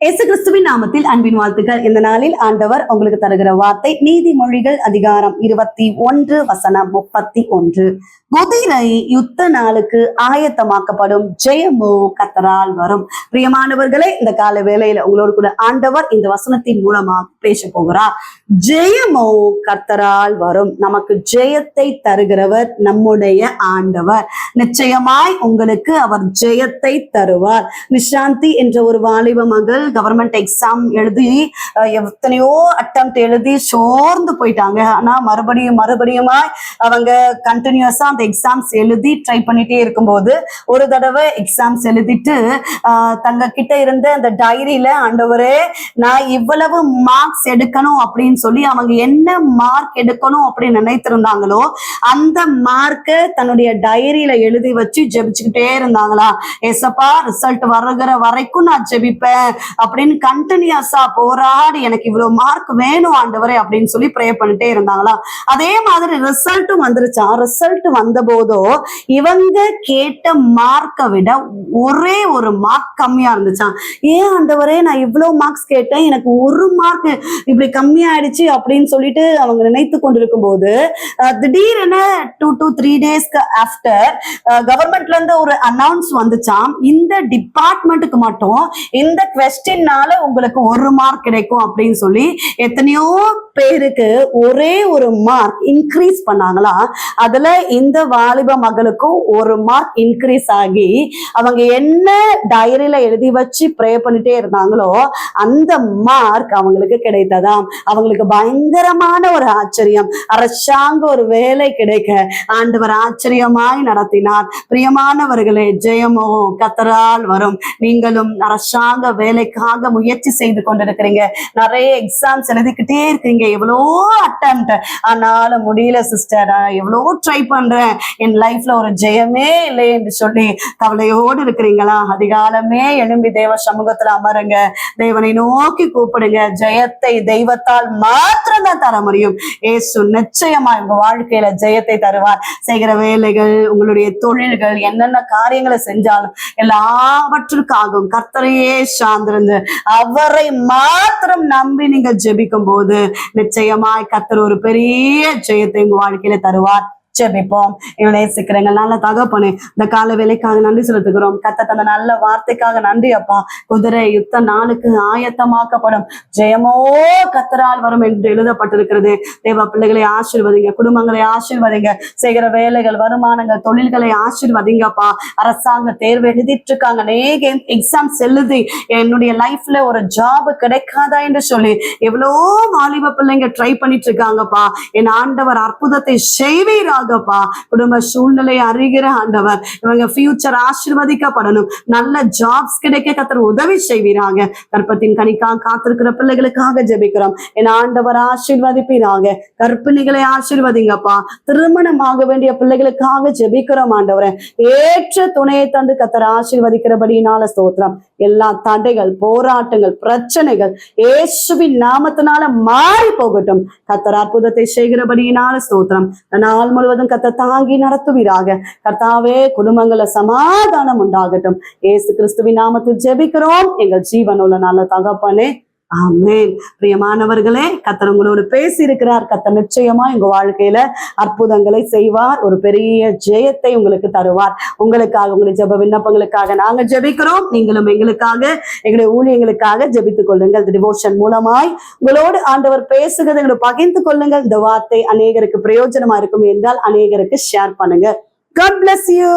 இயேசு கிறிஸ்துவின் நாமத்தில் அன்பின் வாழ்த்துக்கள். இந்த நாளில் ஆண்டவர் உங்களுக்கு தருகிற வார்த்தை நீதிமொழிகள் அதிகாரம் இருபத்தி ஒன்று வசனம் முப்பத்தி ஒன்று. குதிரை யுத்த நாளுக்கு ஆயத்தமாக்கப்படும் ஜெயமோ கத்தரால் வரும். பிரியமானவர்களே இந்த கால வேளையில உங்களோடு கூட ஆண்டவர் இந்த வசனத்தின் மூலமா பேச போகிறார். ஜெயமோ கத்தரால் வரும். நமக்கு ஜெயத்தை தருகிறவர் நம்முடைய ஆண்டவர். நிச்சயமாய் உங்களுக்கு அவர் ஜெயத்தை தருவார். நிஷாந்தி என்ற ஒரு வாலிப மகள் கவர்மெண்ட் எக்ஸாம் எழுதி எத்தனையோ அட்டம் எழுதி சோர்ந்து போயிட்டாங்க. ஆனா மறுபடியும் மறுபடியுமாய் அவங்க கண்டினியூஸா அந்த எக்ஸாம்ஸ் எழுதி ட்ரை பண்ணிட்டே இருக்கும்போது ஒரு தடவை எக்ஸாம்ஸ் எழுதிட்டு ஆஹ், தங்க கிட்ட இருந்த அந்த டைரியில ஆண்டவரே நான் இவ்வளவு மார்க்ஸ் எடுக்கணும் அப்படின்னு சொல்லி அவங்க என்ன மார்க் எடுக்கணும் அப்படின்னு நினைத்திருந்தாங்களோ அந்த மார்க்கை தன்னுடைய டைரியில எழுதி வச்சு ஜெபிச்சுக்கிட்டே இருந்தாங்களா? ஏசப்பா ரிசல்ட் வருகிற வரைக்கும் நான் ஜெபிப்பேன். அப்படின்னு கண்டினியூஸா போராடி எனக்கு இவ்வளவு மார்க் வேணும் ஆண்டவரே அப்படின்னு சொல்லி ப்ரே பண்ணிட்டே இருந்தாங்களா? அதே மாதிரி ரிசல்ட்டும் வந்துருச்சா? ரிசல்ட் வந்த போதோ இவங்க கேட்ட மார்க்கை விட ஒரே ஒரு மார்க் கம்மியா இருந்துச்சான் ஏன் ஆண்டவரே நான் இவ்வளவு மார்க்ஸ் கேட்டேன்? எனக்கு ஒரு மார்க் இப்படி கம்மியாயிடுச்சு அப்படின்னு சொல்லிட்டு அவங்க நினைத்து கொண்டிருக்கும் போது திடீர்னு டூ டூ த்ரீ டேஸ்க்கு ஆஃப்டர் கவர்மெண்ட்ல இருந்து ஒரு அனௌன்ஸ் வந்துச்சாம். இந்த டிபார்ட்மெண்ட்டுக்கு மட்டும் இந்த கொஸ்டின்னால உங்களுக்கு ஒரு மார்க் கிடைக்கும் அப்படின்னு சொல்லி எத்தனையோ பேருக்கு ஒரே ஒரு மார்க் இன்க்ரீஸ் பண்ணாங்களா? அதுல இந்த வாலிப மகளுக்கும் ஒரு மார்க் இன்க்ரீஸ் ஆகி அவங்க என்ன டைரியில எழுதி வச்சு ப்ரே பண்ணிட்டே இருந்தாங்களோ அந்த மார்க் அவங்களுக்கு கிடைத்ததாம். அவங்களுக்கு பயங்கரமான ஒரு ஆச்சரியம். அரசாங்க ஒரு வேலை கிடைக்க ஆண்டவர் ஆச்சரியமாய் நடத்தினார். பிரியமானவர்களே ஜெயமோ கத்தரால் வரும். நீங்களும் அரசாங்க வேலைக்காக முயற்சி செய்து கொண்டிருக்கிறீங்க. நிறைய எக்ஸாம்ஸ் எழுதிக்கிட்டே இருக்கீங்க எவ்வளோ அட்டம் ஆனாலும் முடியல சிஸ்டர் எவ்வளோ ட்ரை பண்றேன். என் லைஃப்ல ஒரு ஜெயமே இல்லை என்று சொல்லி கவலையோடு இருக்கிறீங்களா? அதிகாலமே எழும்பி தேவ சமூகத்துல அமருங்க. தேவனை நோக்கி கூப்பிடுங்க. ஜெயத்தை தெய்வத்தால் மாத்திரம்தான் தர முடியும். ஏசு நிச்சயமா உங்க வாழ்க்கையில ஜெயத்தை தருவார். செய்கிற வேலைகள் உங்களுடைய தொழில்கள் என்னென்ன காரியங்களை செஞ்சாலும் எல்லாவற்றிற்காகவும் கர்த்தரையே சார்ந்திருந்து அவரை மாத்திரம் நம்பி நீங்க ஜெபிக்கும் போது நிச்சயமாய் கர்த்தர் ஒரு பெரிய ஜெயத்தை உங்க வாழ்க்கையில தருவார். ஜெபிப்போம். எங்களை நேசிக்கிறேங்க நல்ல தகப்பனு இந்த கால வேலைக்காக நன்றி செலுத்துகிறோம். கத்த தந்த நல்ல வார்த்தைக்காக நன்றி அப்பா. குதிரை யுத்த நாளுக்கு ஆயத்தமாக்கப்படும். ஜெயமோ கத்தரால் வரும் என்று எழுதப்பட்டிருக்கிறது. தேவ பிள்ளைகளை ஆசிர்வதிங்க குடும்பங்களை ஆசிர்வதிங்க. செய்கிற வேலைகள் வருமானங்கள் தொழில்களை ஆசிர்வதிங்கப்பா. அரசாங்க தேர்வு எழுதிட்டு இருக்காங்க நேக எக்ஸாம்ஸ் எழுதி என்னுடைய லைஃப்ல ஒரு ஜாப் கிடைக்காதா என்று சொல்லி எவ்வளோ வாலிப பிள்ளைங்க ட்ரை பண்ணிட்டு இருக்காங்கப்பா என் ஆண்டவர் அற்புதத்தை செய்வீராகப்பா குடும்ப சூழ்நிலை அறிகிற ஆண்டவர். இவங்க ஃபியூச்சர் ஆசிர்வதிக்கப்படணும். நல்ல ஜாப்ஸ் கிடைக்க கத்தர் உதவி செய்வீராங்க கற்பத்தின் கனிக்காக காத்திருக்கிற பிள்ளைகளுக்காக ஜெபிக்கிறோம். என் ஆண்டவர் ஆசீர்வதிப்பீராக. கற்பிணிகளை ஆசிர்வதிங்கப்பா. திருமணம் ஆக வேண்டிய பிள்ளைகளுக்காக ஜெபிக்கிறோம் ஆண்டவரை. ஏற்ற துணையை தந்து கத்தர் ஆசிர்வதிக்கிறபடினால ஸ்தோத்திரம். எல்லா தடைகள் போராட்டங்கள் பிரச்சனைகள் இயேசுவின் நாமத்தினால மாறி போகட்டும். கத்தர் அற்புதத்தை செய்கிறபடியினால ஸ்தோத்திரம். நாள் முழுவதும் கத்த தாங்கி நடத்துவீராக. கர்த்தாவே குடும்பங்கள சமாதானம் உண்டாகட்டும். ஏசு கிறிஸ்துவின் நாமத்தில் ஜெபிக்கிறோம். எங்கள் ஜீவனுள்ள நல்ல தகப்பனே ஆமேன். பிரியமானவர்களே கத்தர் உங்களோடு பேசி இருக்கிறார் கத்தர் நிச்சயமா உங்க வாழ்க்கையில அற்புதங்களை செய்வார். ஒரு பெரிய ஜெயத்தை உங்களுக்கு தருவார். உங்களுக்காக உங்களுடைய ஜெப விண்ணப்பங்களுக்காக நாங்க ஜெபிக்கிறோம். நீங்களும் எங்களுக்காக எங்களுடைய ஊழியங்களுக்காக ஜெபித்துக் கொள்ளுங்கள். டிவோஷன் மூலமாய் உங்களோடு ஆண்டவர் பேசுகிறது எங்களை பகிர்ந்து கொள்ளுங்கள். இந்த வார்த்தை அநேகருக்கு பிரயோஜனமா இருக்கும் என்றால் அநேகருக்கு ஷேர் பண்ணுங்க. God bless you.